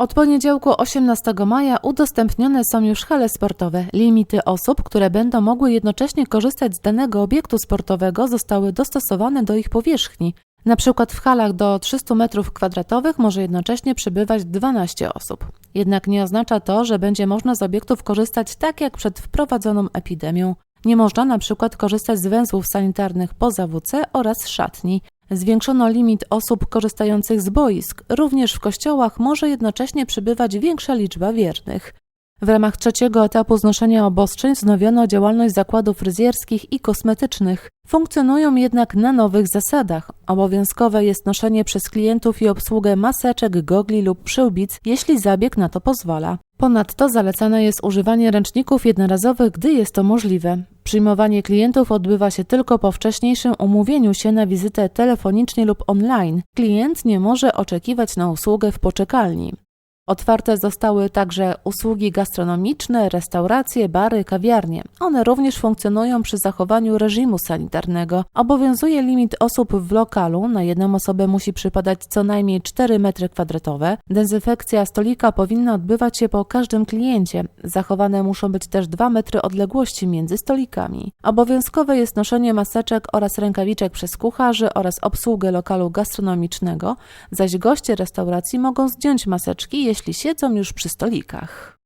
Od poniedziałku 18 maja udostępnione są już hale sportowe. Limity osób, które będą mogły jednocześnie korzystać z danego obiektu sportowego zostały dostosowane do ich powierzchni. Na przykład w halach do 300 m2 może jednocześnie przebywać 12 osób. Jednak nie oznacza to, że będzie można z obiektów korzystać tak jak przed wprowadzoną epidemią. Nie można na przykład korzystać z węzłów sanitarnych poza WC oraz szatni. Zwiększono limit osób korzystających z boisk. Również w kościołach może jednocześnie przybywać większa liczba wiernych. W ramach trzeciego etapu znoszenia obostrzeń wznowiono działalność zakładów fryzjerskich i kosmetycznych. Funkcjonują jednak na nowych zasadach. Obowiązkowe jest noszenie przez klientów i obsługę maseczek, gogli lub przyłbic, jeśli zabieg na to pozwala. Ponadto zalecane jest używanie ręczników jednorazowych, gdy jest to możliwe. Przyjmowanie klientów odbywa się tylko po wcześniejszym umówieniu się na wizytę telefonicznie lub online. Klient nie może oczekiwać na usługę w poczekalni. Otwarte zostały także usługi gastronomiczne, restauracje, bary, kawiarnie. One również funkcjonują przy zachowaniu reżimu sanitarnego. Obowiązuje limit osób w lokalu, na jedną osobę musi przypadać co najmniej 4 m2. Dezynfekcja stolika powinna odbywać się po każdym kliencie. Zachowane muszą być też 2 metry odległości między stolikami. Obowiązkowe jest noszenie maseczek oraz rękawiczek przez kucharzy oraz obsługę lokalu gastronomicznego, zaś goście restauracji mogą zdjąć maseczki, jeśli siedzą już przy stolikach.